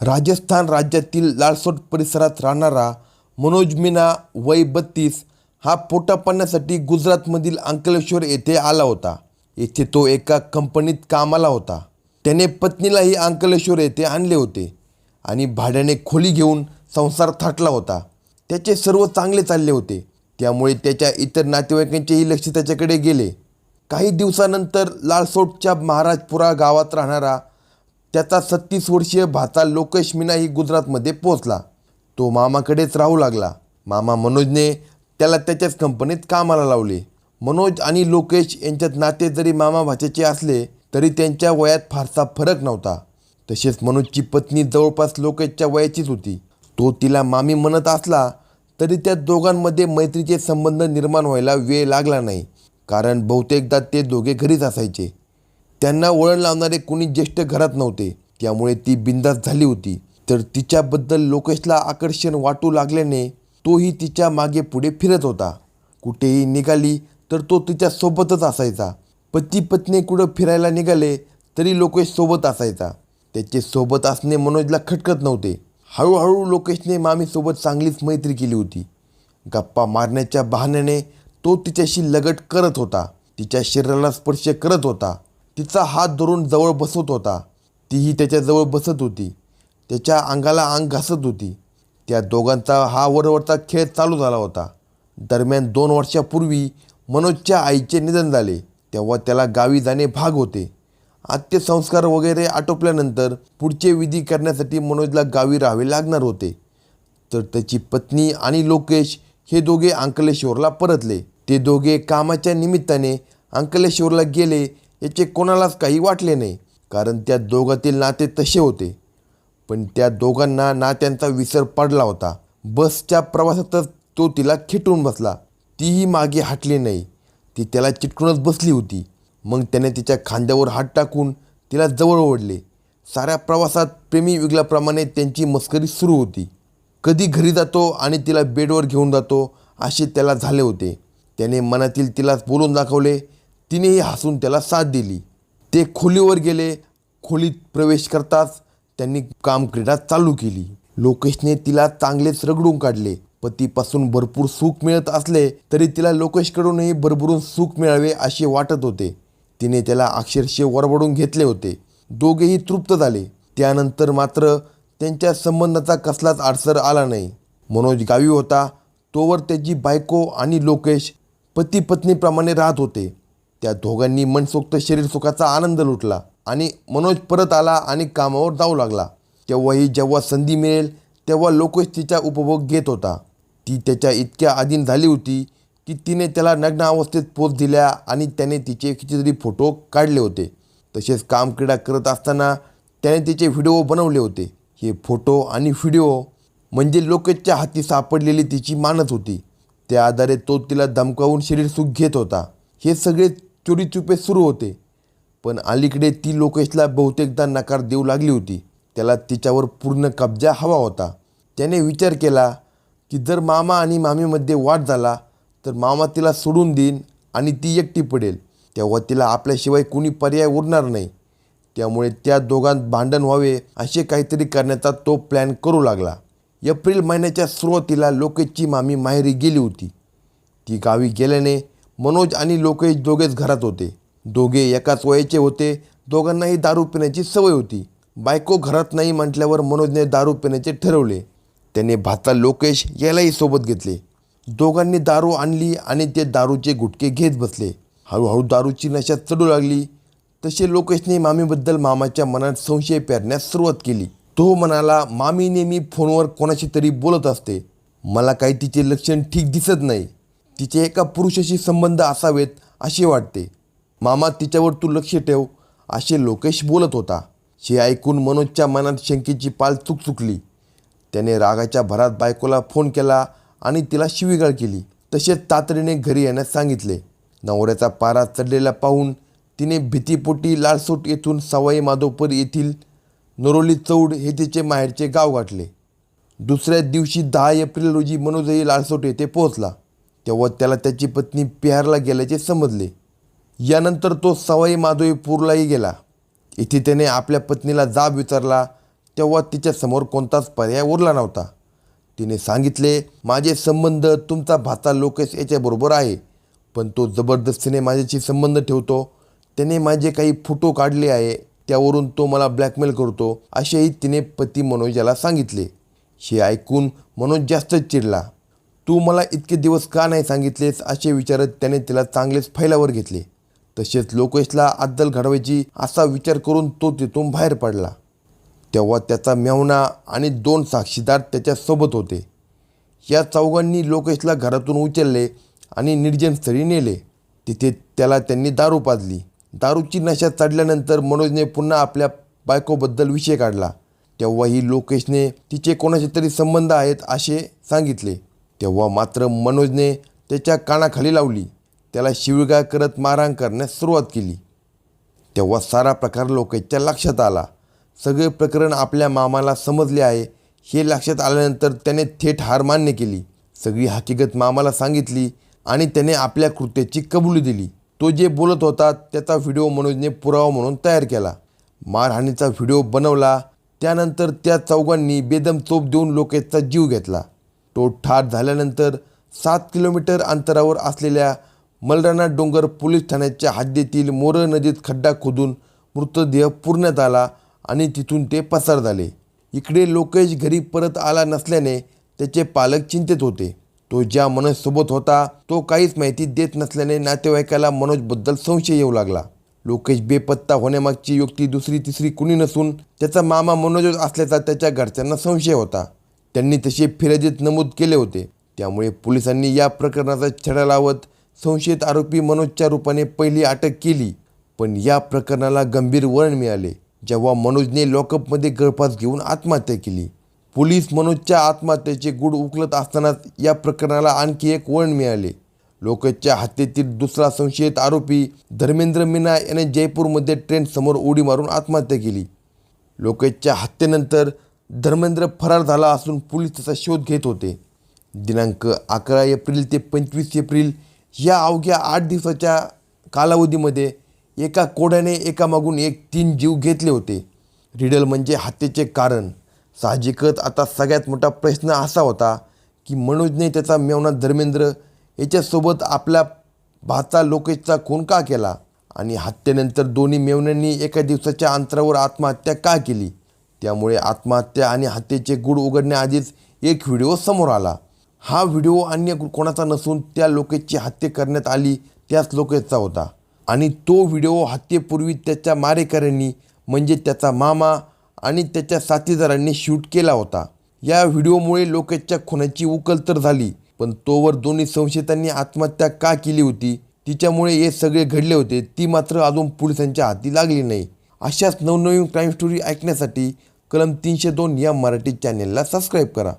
राजस्थान राज्यातील लालसोट परिसरात राहणारा मनोज मीना वय बत्तीस हा पोटा पाण्यासाठी गुजरातमधील अंकलेश्वर येथे आला होता. येथे तो एका कंपनीत कामाला होता. त्याने पत्नीलाही अंकलेश्वर येथे आणले होते आणि भाड्याने खोली घेऊन संसार थाटला होता. त्याचे सर्व चांगले चालले होते. त्यामुळे त्याच्या इतर नातेवाईकांचेही लक्ष त्याच्याकडे गेले. काही दिवसानंतर लालसोटच्या महाराजपुरा गावात राहणारा त्याचा सत्तीस वर्षीय भाचा लोकेश मीनाही गुजरातमध्ये पोहोचला. तो मामाकडेच राहू लागला. मामा मनोजने त्याला त्याच्याच कंपनीत कामाला लावले. मनोज आणि लोकेश यांच्यात नाते जरी मामा भाच्याचे असले तरी त्यांच्या वयात फारसा फरक नव्हता. तसेच मनोजची पत्नी जवळपास लोकेशच्या वयाचीच होती. तो तिला मामी म्हणत असला तरी त्या दोघांमध्ये मैत्रीचे संबंध निर्माण व्हायला वेळ लागला नाही. कारण बहुतेकदा ते दोघे घरीच असायचे. त्यांना वळण लावणारे कुणी ज्येष्ठ घरात नव्हते. त्यामुळे ती बिंदास झाली होती. तर तिच्याबद्दल लोकेशला आकर्षण वाटू लागल्याने तोही तिच्यामागे पुढे फिरत होता. कुठेही निघाली तर तो तिच्यासोबतच असायचा. पती पत्नी कुठं फिरायला निघाले तरी लोकेश सोबत असायचा. त्याचे सोबत असणे मनोजला खटकत नव्हते. हळूहळू लोकेशने मामीसोबत चांगलीच मैत्री केली होती. गप्पा मारण्याच्या बहाण्याने तो तिच्याशी लगट करत होता. तिच्या शरीराला स्पर्श करत होता. तिचा हात धरून जवळ बसत होता. तीही त्याच्याजवळ बसत होती. त्याच्या अंगाला अंग घासत होती. त्या दोघांचा हा वरवरचा खेळ चालू झाला होता. दरम्यान दोन वर्षापूर्वी मनोजच्या आईचे निधन झाले. तेव्हा त्याला गावी जाणे भाग होते. अंत्यसंस्कार वगैरे आटोपल्यानंतर पुढचे विधी करण्यासाठी मनोजला गावी राहावे लागणार होते. तर त्याची पत्नी आणि लोकेश हे दोघे अंकलेश्वरला परतले. ते दोघे कामाच्या निमित्ताने अंकलेश्वरला गेले याचे कोणालाच काही वाटले नाही. कारण त्या दोघातील नाते तसे होते. पण त्या दोघांना नात्यांचा विसर पडला होता. बसच्या प्रवासातच तो तिला खेटून बसला. तीही मागे हटली नाही. ती त्याला चिटकूनच बसली होती. मग त्याने तिच्या खांद्यावर हात टाकून तिला जवळ ओढले. साऱ्या प्रवासात प्रेमी विगल्याप्रमाणे त्यांची मस्करी सुरू होती. कधी घरी जातो आणि तिला बेडवर घेऊन जातो असे त्याला झाले होते. त्याने मनातील तिला बोलून दाखवले तिनेही हसून त्याला साथ दिली. ते खोलीवर गेले. खोलीत प्रवेश करताच त्यांनी कामक्रीडा चालू केली. लोकेशने तिला चांगलेच रगडून काढले. पतीपासून भरपूर सुख मिळत असले तरी तिला लोकेशकडूनही भरभरून सुख मिळावे असे वाटत होते. तिने त्याला अक्षरशः वरबडून घेतले होते. दोघेही तृप्त झाले. त्यानंतर मात्र त्यांच्या संबंधाचा कसलाच अडसर आला नाही. मनोज गावी होता. तोवर त्याची बायको आणि लोकेश पती पत्नीप्रमाणे राहत होते. त्या दोघांनी मनसोक्त शरीर सुखाचा आनंद लुटला आणि मनोज परत आला आणि कामावर जाऊ लागला. तेव्हाही जेव्हा संधी मिळेल तेव्हा लोकेश तिचा उपभोग घेत होता. ती त्याच्या इतक्या अधीन झाली होती की तिने त्याला नग्न अवस्थेत पोच दिल्या आणि त्याने तिचे कितीतरी फोटो काढले होते. तसेच कामक्रीडा करत असताना त्याने तिचे व्हिडिओ बनवले होते. हे फोटो आणि व्हिडिओ म्हणजे लोकेशच्या हाती सापडलेली तिची मानत होती. त्या आधारे तो तिला धमकावून शरीर सुख घेत होता. हे सगळे चोरीचुपे सुरू होते. पण अलीकडे ती लोकेशला बहुतेकदा नकार देऊ लागली होती. त्याला तिच्यावर पूर्ण कब्जा हवा होता. त्याने विचार केला की जर मामा आणि मामीमध्ये वाद झाला तर मामा तिला सोडून देईन आणि ती एकटी पडेल. तेव्हा तिला आपल्याशिवाय कुणी पर्याय उरणार नाही. त्यामुळे त्या दोघांत भांडण व्हावे असे काहीतरी करण्याचा तो प्लॅन करू लागला. एप्रिल महिन्याच्या सुरुवातीला लोकेशची मामी माहेरी गेली होती. ती गावी गेल्याने मनोज आणि लोकेश दोघेच घरात होते. दोघे एकाच वयाचे होते. दोघांनाही दारू पिण्याची सवय होती. बायको घरात नाही म्हटल्यावर मनोजने दारू पिण्याचे ठरवले. त्याने भाचा लोकेश यालाही सोबत घेतले. दोघांनी दारू आणली आणि ते दारूचे गुटके घेत बसले. हळूहळू दारूची नशा चढू लागली. तसे लोकेशने मामीबद्दल मामाच्या मनात संशय पेरण्यास सुरुवात केली. तो म्हणाला मामी नेहमी फोनवर कोणाशी तरी बोलत असते. मला काही तिचे लक्षण ठीक दिसत नाही. तिचे एका पुरुषाशी संबंध असावेत असे वाटते. मामा तिच्यावर तू लक्ष ठेव असे लोकेश बोलत होता. हे ऐकून मनोजच्या मनात शंकेची पाल चुकचुकली त्याने रागाच्या भरात बायकोला फोन केला आणि तिला शिवीगाळ केली. तसेच तातडीने घरी येण्यास सांगितले. नवऱ्याचा पारा चढलेला पाहून तिने भीतीपोटी लालसोट येथून सवाई माधोपूर येथील नरोली चौड हे तिचे माहेरचे गाव गाठले. दुसऱ्या दिवशी दहा एप्रिल रोजी मनोजही लालसोट येथे पोहोचला. तेव्हा त्याला त्याची पत्नी बिहारला गेल्याचे समजले. यानंतर तो सवाई माधोईपूरलाही गेला. इथे त्याने आपल्या पत्नीला जाब विचारला तेव्हा तिच्यासमोर कोणताच पर्याय उरला नव्हता. तिने सांगितले माझे संबंध तुमचा भाचा लोकेश याच्याबरोबर आहे पण तो जबरदस्तीने माझ्याशी संबंध ठेवतो. त्याने माझे काही फोटो काढले आहे त्यावरून तो मला ब्लॅकमेल करतो असेही तिने पती मनोज याला सांगितले. हे ऐकून मनोज जास्तच चिडला. तू मला इतके दिवस का नाही सांगितलेस? असे विचारत त्याने तिला चांगलेच फैलावर घेतले. तसेच लोकेशला अद्दल घडवायची असा विचार करून तो तिथून बाहेर पडला. तेव्हा त्याचा मेहुणा आणि दोन साक्षीदार त्याच्यासोबत होते. या चौघांनी लोकेशला घरातून उचलले आणि निर्जन स्थळी नेले. तिथे त्याला त्यांनी दारू पाजली. दारूची नशा चढल्यानंतर मनोजने पुन्हा आपल्या बायकोबद्दल विषय काढला. तेव्हाही लोकेशने तिचे कोणाचे तरी संबंध आहेत असे सांगितले. तेव्हा मात्र मनोजने त्याच्या कानाखाली लावली. त्याला शिवीगाळ करत मारहाण करण्यास सुरुवात केली. तेव्हा सारा प्रकार लोकेशच्या लक्षात आला. सगळे प्रकरण आपल्या मामाला समजले आहे. हे लक्षात आल्यानंतर त्याने थेट हार मान्य केली. सगळी हकीकत मामाला सांगितली आणि त्याने आपल्या कृत्याची कबुली दिली. तो जे बोलत होता त्याचा व्हिडिओ मनोजने पुरावा म्हणून तयार केला. मारहाणीचा व्हिडिओ बनवला. त्यानंतर त्या चौघांनी बेदम चोप देऊन लोकेशचा जीव घेतला. तो ठार झाल्यानंतर सात किलोमीटर अंतरावर असलेल्या मलराणा डोंगर पोलीस ठाण्याच्या हद्दीतील मोरळ नदीत खड्डा खोदून मृतदेह पुरण्यात आला आणि तिथून ते पसार झाले. इकडे लोकेश घरी परत आला नसल्याने त्याचे पालक चिंतेत होते. तो ज्या मनोजसोबत होता तो काहीच माहिती देत नसल्याने नातेवाईकाला मनोजबद्दल संशय येऊ लागला. लोकेश बेपत्ता होण्यामागची युक्ती दुसरी तिसरी कुणी नसून त्याचा मामा मनोजच असल्याचा त्याच्या घरच्यांना संशय होता. त्यांनी तसे फिर्यादीत नमूद केले होते. त्यामुळे पोलिसांनी या प्रकरणाचा छडा लावत संशयित आरोपी मनोजच्या रूपाने पहिली अटक केली. पण या प्रकरणाला गंभीर वळण मिळाले जेव्हा मनोजने लॉकअपमध्ये गळफास घेऊन आत्महत्या केली. पोलीस मनोजच्या आत्महत्येचे गुड उकलत असतानाच या प्रकरणाला आणखी एक वळण मिळाले. लोकच्या हत्येतील दुसरा संशयित आरोपी धर्मेंद्र मीना याने जयपूरमध्ये ट्रेन समोर उडी मारून आत्महत्या केली. लोकेशच्या हत्येनंतर धर्मेंद्र फरार झाला असून पोलीस त्याचा शोध घेत होते. दिनांक अकरा एप्रिल ते पंचवीस एप्रिल या अवघ्या आठ दिवसाच्या कालावधीमध्ये एका कोड्याने एकामागून एक तीन जीव घेतले होते. रिडल म्हणजे हत्येचे कारण. साहजिकच आता सगळ्यात मोठा प्रश्न असा होता की मनोजने त्याचा मेवना धर्मेंद्र याच्यासोबत आपल्या भाचा लोकेशचा खून का केला? आणि हत्येनंतर दोन्ही मेवण्यांनी एका दिवसाच्या अंतरावर आत्महत्या का केली? त्यामुळे आत्महत्या आणि हत्येचे गुड उघडण्याआधीच एक व्हिडिओ समोर आला. हा व्हिडिओ अन्य कोणाचा नसून त्या लोकेशची हत्या करण्यात आली त्याच लोकेशचा होता. आणि तो व्हिडिओ हत्येपूर्वी त्याच्या मारेकऱ्यांनी म्हणजे त्याचा मामा आणि त्याच्या साथीदारांनी शूट केला होता. या व्हिडिओमुळे लोकेशच्या खुनाची उकल तर झाली पण तोवर दोन्ही संशयितांनी आत्महत्या का केली होती? तिच्यामुळे हे सगळे घडले होते ती मात्र अजून पोलिसांच्या हाती लागली नाही. अशाच नवनवीन क्राईम स्टोरी ऐकण्यासाठी कलम तीनशे दोन या मराठी चॅनेलला सबस्क्राईब करा.